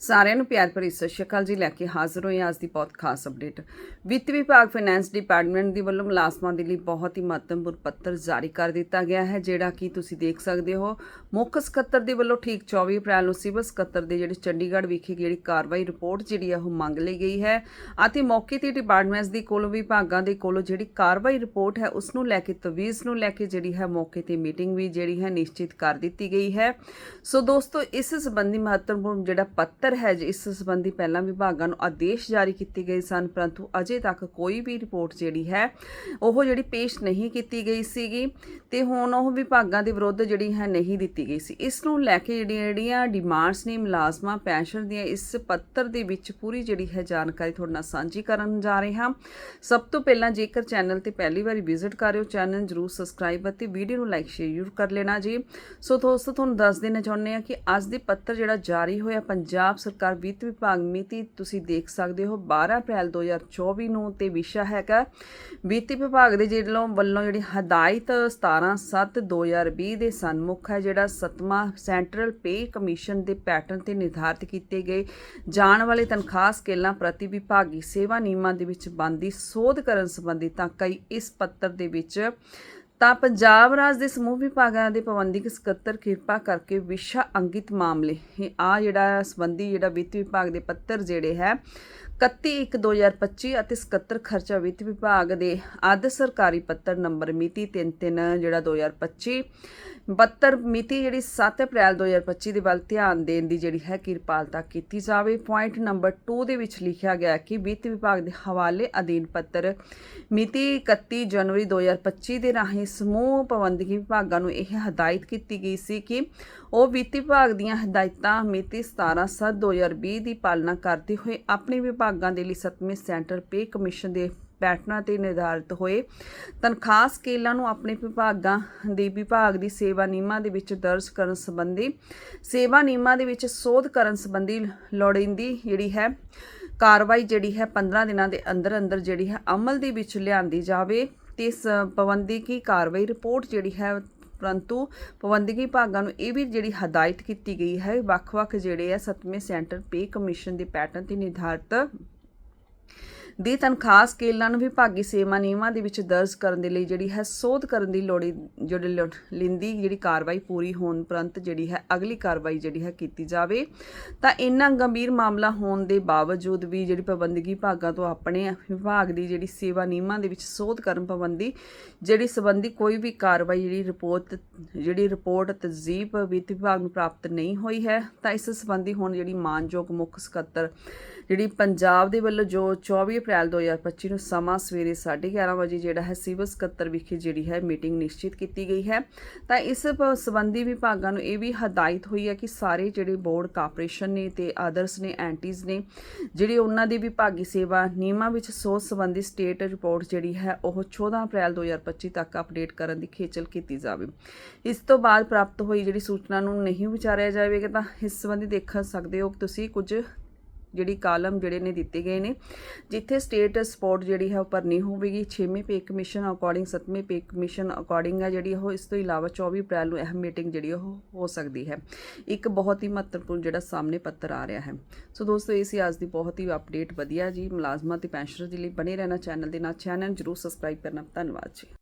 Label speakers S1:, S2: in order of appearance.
S1: ਸਾਰਿਆਂ ਨੂੰ ਪਿਆਰ ਭਰੀ ਸਤਿ ਸ਼੍ਰੀ ਅਕਾਲ ਜੀ, ਲੈ ਕੇ ਹਾਜ਼ਰ ਹੋਏ ਅੱਜ ਦੀ ਬਹੁਤ ਖਾਸ ਅਪਡੇਟ ਵਿੱਤ ਵਿਭਾਗ ਫਾਈਨੈਂਸ ਡਿਪਾਰਟਮੈਂਟ ਦੀ ਵੱਲੋਂ ਮੁਲਾਜ਼ਮਾਂ ਦੇ ਲਈ ਬਹੁਤ ਹੀ ਮਹੱਤਵਪੂਰਨ ਪੱਤਰ ਜਾਰੀ ਕਰ ਦਿੱਤਾ ਗਿਆ ਹੈ, ਜਿਹੜਾ ਕਿ ਤੁਸੀਂ ਦੇਖ ਸਕਦੇ ਹੋ। ਮੁੱਖ ਸਕੱਤਰ ਦੇ ਵੱਲੋਂ ਠੀਕ 24 ਅਪ੍ਰੈਲ ਨੂੰ ਸਿਵਲ ਸਕੱਤਰ ਦੇ ਜਿਹੜੇ ਚੰਡੀਗੜ੍ਹ ਵਿਖੇ ਜਿਹੜੀ ਕਾਰਵਾਈ ਰਿਪੋਰਟ ਜਿਹੜੀ ਹੈ ਉਹ ਮੰਗ ਲਈ ਗਈ ਹੈ ਅਤੇ ਮੌਕੇ ਤੇ ਡਿਪਾਰਟਮੈਂਟਸ ਦੀ ਕੋਲੋਂ ਵਿਭਾਗਾਂ ਦੇ ਕੋਲੋਂ ਜਿਹੜੀ ਕਾਰਵਾਈ ਰਿਪੋਰਟ ਹੈ, ਉਸ ਨੂੰ ਲੈ ਕੇ ਤਵੀਜ਼ ਨੂੰ ਲੈ ਕੇ ਜਿਹੜੀ ਹੈ, ਮੌਕੇ ਤੇ ਮੀਟਿੰਗ ਵੀ ਜਿਹੜੀ ਹੈ, ਨਿਸ਼ਚਿਤ ਕਰ ਦਿੱਤੀ ਗਈ ਹੈ। ਸੋ ਦੋਸਤੋ, ਇਸ ਸੰਬੰਧੀ ਮਹੱਤਵਪੂਰਨ ਜਿਹੜਾ ਪੱਤਰ ਹੈ ਜਿਸ ਸੰਬੰਧੀ ਪਹਿਲਾਂ ਵਿਭਾਗਾਂ ਨੂੰ ਆਦੇਸ਼ ਜਾਰੀ ਕੀਤੇ ਗਏ ਸਨ, ਪਰੰਤੂ ਅਜੇ ਤੱਕ ਕੋਈ ਵੀ ਰਿਪੋਰਟ ਜਿਹੜੀ ਹੈ, ਉਹ ਜਿਹੜੀ ਪੇਸ਼ ਨਹੀਂ ਕੀਤੀ ਗਈ ਸੀਗੀ ਤੇ ਹੁਣ ਉਹ ਵਿਭਾਗਾਂ ਦੇ ਵਿਰੁੱਧ ਜਿਹੜੀ ਹੈ ਨਹੀਂ ਦਿੱਤੀ ਗਈ ਸੀ। ਇਸ ਨੂੰ ਲੈ ਕੇ ਜਿਹੜੀਆਂ ਜਿਹੜੀਆਂ ਡਿਮਾਂਡਸ ਨੇ, ਮੁਲਾਜ਼ਮਾਂ, ਪੈਨਸ਼ਨ ਦੀਆਂ, ਇਸ ਪੱਤਰ ਦੇ ਵਿੱਚ ਪੂਰੀ ਜਿਹੜੀ ਹੈ ਜਾਣਕਾਰੀ ਤੁਹਾਡੇ ਨਾਲ ਸਾਂਝੀ ਕਰਨ ਜਾ ਰਹੇ ਹਾਂ। ਸਭ ਤੋਂ ਪਹਿਲਾਂ ਜੇਕਰ ਚੈਨਲ ਤੇ ਪਹਿਲੀ ਵਾਰੀ ਵਿਜ਼ਿਟ ਕਰ ਰਹੇ ਹੋ, ਚੈਨਲ ਜਰੂਰ ਸਬਸਕ੍ਰਾਈਬ ਅਤੇ ਵੀਡੀਓ ਨੂੰ ਲਾਈਕ, ਸ਼ੇਅਰ ਜ਼ਰੂਰ ਕਰ ਲੈਣਾ ਜੀ। ਸੋ ਦੋਸਤੋ, ਤੁਹਾਨੂੰ ਦੱਸ ਦੇਣਾ ਚਾਹੁੰਦੇ ਹਾਂ ਕਿ ਅੱਜ ਦੇ ਪੱਤਰ ਜਿਹੜਾ ਜਾਰੀ ਹੋਇਆ, ਪੰਜਾਬ ਸਰਕਾਰ ਵਿੱਤ ਵਿਭਾਗ ਮਿਤੀ ਤੁਸੀਂ ਦੇਖ ਸਕਦੇ ਹੋ 12 ਅਪ੍ਰੈਲ 2024 ਨੂੰ ਤੇ ਵਿਸ਼ਾ ਹੈਗਾ। ਵਿੱਤ ਵਿਭਾਗ ਦੇ ਜਿਹੜੋਂ ਵੱਲੋਂ ਜਿਹੜੀ ਹਦਾਇਤ 17/7/2020 ਦੇ ਸਨਮੁਖ ਹੈ, ਜਿਹੜਾ ਸਤਵਾਂ ਸੈਂਟਰਲ ਪੇ ਕਮਿਸ਼ਨ ਦੇ ਪੈਟਰਨ ਤੇ ਨਿਰਧਾਰਿਤ ਕੀਤੇ ਗਏ। ਜਾਣ ਵਾਲੇ ਤਨਖਾਹ ਸਕੇਲਾਂ ਪ੍ਰਤੀ ਵਿਭਾਗੀ ਸੇਵਾ ਨਿਯਮਾਂ ਦੇ ਵਿੱਚ ਬੰਦੀ ਸੋਧ ਕਰਨ ਸੰਬੰਧੀ ਤਾਂ ਕਈ ਇਸ ਪੱਤਰ ਦੇ ਵਿੱਚ ਤਾਂ ਪੰਜਾਬ ਰਾਜ ਦੇ ਸਮੂਹ ਵਿਭਾਗਾਂ ਦੇ ਪ੍ਰਬੰਧਕ ਸਕੱਤਰ ਕਿਰਪਾ ਕਰਕੇ ਵਿਸ਼ਾ ਅੰਕਿਤ ਮਾਮਲੇ। ਆ ਜਿਹੜਾ ਸੰਬੰਧੀ ਜਿਹੜਾ ਵਿੱਤ ਵਿਭਾਗ ਦੇ ਪੱਤਰ ਜਿਹੜੇ ਹੈ 31/1/2025 ਅਤੇ ਸਕੱਤਰ ਖਰਚਾ ਵਿੱਤ ਵਿਭਾਗ ਦੇ ਅੱਧ ਸਰਕਾਰੀ ਪੱਤਰ ਨੰਬਰ ਮਿਤੀ 33 ਜਿਹੜਾ 2025 72 ਮਿਤੀ ਜਿਹੜੀ 7 ਅਪ੍ਰੈਲ 2025 ਦੇ ਵੱਲ ਧਿਆਨ ਦੇਣ ਦੀ ਜਿਹੜੀ ਹੈ ਕਿਰਪਾਲਤਾ ਕੀਤੀ ਜਾਵੇ। ਪੁਆਇੰਟ ਨੰਬਰ 2 ਦੇ ਵਿੱਚ ਲਿਖਿਆ ਗਿਆ ਕਿ ਵਿੱਤ ਵਿਭਾਗ ਦੇ ਹਵਾਲੇ ਅਧੀਨ ਪੱਤਰ ਮਿਤੀ 31 ਜਨਵਰੀ 2025 ਦੇ ਰਾਹੀਂ ਸਮੂਹ ਪ੍ਰਬੰਧਕੀ ਵਿਭਾਗਾਂ ਨੂੰ ਇਹ ਹਦਾਇਤ ਕੀਤੀ ਗਈ ਸੀ ਕਿ ਉਹ ਵਿੱਤ ਵਿਭਾਗ ਦੀਆਂ ਹਦਾਇਤਾਂ ਮਿਤੀ 17/7/2020 ਦੀ ਪਾਲਣਾ ਕਰਦੇ ਹੋਏ ਆਪਣੇ ਵਿਭਾਗ ਦੇ ਲਈ 7ਵੇਂ ਸੈਂਟਰ ਪੇ ਕਮਿਸ਼ਨ ਦੇ ਪੈਟਰਨਾਂ ਤੇ ਨਿਰਧਾਰਿਤ ਹੋਏ। ਤਨਖਾਹ ਸਕੇਲਾਂ ਨੂੰ ਆਪਣੇ ਵਿਭਾਗਾਂ ਦੇ ਵਿਭਾਗ ਦੀ ਸੇਵਾ ਨਿਯਮਾਂ ਦੇ ਵਿੱਚ ਦਰਜ ਕਰਨ ਸੰਬੰਧੀ, ਸੇਵਾ ਨਿਯਮਾਂ ਦੇ ਵਿੱਚ ਸੋਧ ਕਰਨ ਸੰਬੰਧੀ ਲੋੜੀਂਦੀ ਜਿਹੜੀ ਹੈ, ਕਾਰਵਾਈ ਜਿਹੜੀ ਹੈ 15 ਦਿਨਾਂ ਦੇ ਅੰਦਰ ਅੰਦਰ ਜਿਹੜੀ ਹੈ ਅਮਲ ਦੇ ਵਿੱਚ ਲਿਆਂਦੀ ਜਾਵੇ ਤੇ ਇਸ ਪਾਬੰਦੀ ਕਾਰਵਾਈ ਰਿਪੋਰਟ ਜਿਹੜੀ ਹੈ ਪਰੰਤੂ ਪਾਬੰਦੀ ਭਾਗਾਂ ਨੂੰ ਇਹ ਵੀ ਜਿਹੜੀ ਹਦਾਇਤ ਕੀਤੀ ਗਈ ਹੈ, ਵੱਖ-ਵੱਖ ਜਿਹੜੇ ਆ ਸੱਤਵੇਂ ਸੈਂਟਰ ਪੇ ਕਮਿਸ਼ਨ ਦੇ ਪੈਟਰਨ ਤੇ ਨਿਰਧਾਰਤ ਦੀ ਤਨਖਾਹ ਸਕੇਲਾਂ ਨੂੰ ਵਿਭਾਗੀ ਸੇਵਾ ਨਿਯਮਾਂ ਦੇ ਵਿੱਚ ਦਰਜ ਕਰਨ ਦੇ ਲਈ ਜਿਹੜੀ ਹੈ ਸੋਧ ਕਰਨ ਦੀ ਲੋੜੀ ਜਿਹੜੀ ਲੋ- ਲਿੰਦੀ ਜਿਹੜੀ ਕਾਰਵਾਈ ਪੂਰੀ ਹੋਣ ਉਪਰੰਤ ਜਿਹੜੀ ਹੈ ਅਗਲੀ ਕਾਰਵਾਈ ਜਿਹੜੀ ਹੈ ਕੀਤੀ ਜਾਵੇ। ਤਾਂ ਇੰਨਾ ਗੰਭੀਰ ਮਾਮਲਾ ਹੋਣ ਦੇ ਬਾਵਜੂਦ ਵੀ ਜਿਹੜੀ ਪਾਬੰਦਗੀ ਵਿਭਾਗਾਂ ਤੋਂ ਆਪਣੇ ਵਿਭਾਗ ਦੀ ਜਿਹੜੀ ਸੇਵਾ ਨਿਯਮਾਂ ਦੇ ਵਿੱਚ ਸੋਧ ਕਰਨ ਪਾਬੰਦੀ ਜਿਹੜੀ ਸੰਬੰਧੀ ਕੋਈ ਵੀ ਕਾਰਵਾਈ ਜਿਹੜੀ ਰਿਪੋਰਟ ਜਿਹੜੀ ਰਿਪੋਰਟ ਤਜੀਬ ਵਿੱਤ ਵਿਭਾਗ ਨੂੰ ਪ੍ਰਾਪਤ ਨਹੀਂ ਹੋਈ ਹੈ, ਤਾਂ ਇਸ ਸੰਬੰਧੀ ਹੁਣ ਜਿਹੜੀ ਮਾਨਯੋਗ ਮੁੱਖ ਸਕੱਤਰ ਜਿਹੜੀ ਪੰਜਾਬ ਦੇ ਵੱਲੋਂ ਜੋ 24 ਅਪ੍ਰੈਲ 2025 ਨੂੰ ਸਮਾਂ ਸਵੇਰੇ 11:30 ਵਜੇ ਜਿਹੜਾ ਹੈ ਸਿਵਲ ਸਕੱਤਰ ਵਿਖੇ ਜਿਹੜੀ ਹੈ ਮੀਟਿੰਗ ਨਿਸ਼ਚਿਤ ਕੀਤੀ ਗਈ ਹੈ। ਤਾਂ ਇਸ ਪ- ਸੰਬੰਧੀ ਵਿਭਾਗਾਂ ਨੂੰ ਇਹ ਵੀ ਹਦਾਇਤ ਹੋਈ ਹੈ ਕਿ ਸਾਰੇ ਜਿਹੜੇ ਬੋਰਡ ਕਾਰਪੋਰੇਸ਼ਨ ਨੇ ਤੇ ਆਦਰਸ ਨੇ, ਐਂਟੀਜ਼ ਨੇ, ਜਿਹੜੇ ਉਹਨਾਂ ਦੀ ਵਿਭਾਗੀ ਸੇਵਾ ਨਿਯਮਾਂ ਵਿੱਚ ਸੋਧ ਸੰਬੰਧੀ ਸਟੇਟ ਰਿਪੋਰਟ ਜਿਹੜੀ ਹੈ ਉਹ 14 ਅਪ੍ਰੈਲ 2025 ਤੱਕ ਅਪਡੇਟ ਕਰਨ ਦੀ ਖੇਚਲ ਕੀਤੀ ਜਾਵੇ। ਇਸ ਤੋਂ ਬਾਅਦ ਪ੍ਰਾਪਤ ਹੋਈ ਜਿਹੜੀ ਸੂਚਨਾ ਨੂੰ ਨਹੀਂ ਵਿਚਾਰਿਆ ਜਾਵੇਗਾ ਤਾਂ ਇਸ ਸੰਬੰਧੀ ਦੇਖ ਸਕਦੇ ਹੋ ਕਿ ਤੁਸੀਂ ਕੁਝ ਜਿਹੜੀ ਕਾਲਮ ਜਿਹੜੇ ਨੇ ਦਿੱਤੇ ਗਏ ਨੇ, ਜਿੱਥੇ ਸਟੇਟ ਸਪੋਰਟ ਜਿਹੜੀ ਹੈ ਉਹ ਭਰਨੀ ਹੋਵੇਗੀ 6ਵੇਂ ਪੇ ਕਮਿਸ਼ਨ ਅਕੋਰਡਿੰਗ 7ਵੇਂ ਪੇ ਕਮਿਸ਼ਨ ਅਕੋਰਡਿੰਗ ਹੈ ਜਿਹੜੀ ਉਹ, ਇਸ ਤੋਂ ਇਲਾਵਾ 24 ਅਪ੍ਰੈਲ ਨੂੰ ਅਹਿਮ ਮੀਟਿੰਗ ਜਿਹੜੀ ਉਹ ਹੋ ਸਕਦੀ ਹੈ। ਇੱਕ ਬਹੁਤ ਹੀ ਮਹੱਤਵਪੂਰਨ ਜਿਹੜਾ ਸਾਹਮਣੇ ਪੱਤਰ ਆ ਰਿਹਾ ਹੈ। ਸੋ ਦੋਸਤੋ ਇਹ ਸੀ ਅੱਜ ਦੀ ਬਹੁਤ ਹੀ ਅਪਡੇਟ ਵਧੀਆ ਜੀ, ਮੁਲਾਜ਼ਮਾਂ ਤੇ ਪੈਨਸ਼ਨਰ ਦੇ ਲਈ ਬਣੇ ਰਹਿਣਾ ਚੈਨਲ ਦੇ ਨਾਲ। ਚੈਨਲ ਜਰੂਰ ਸਬਸਕ੍ਰਾਈਬ ਕਰਨਾ। ਧੰਨਵਾਦ ਜੀ।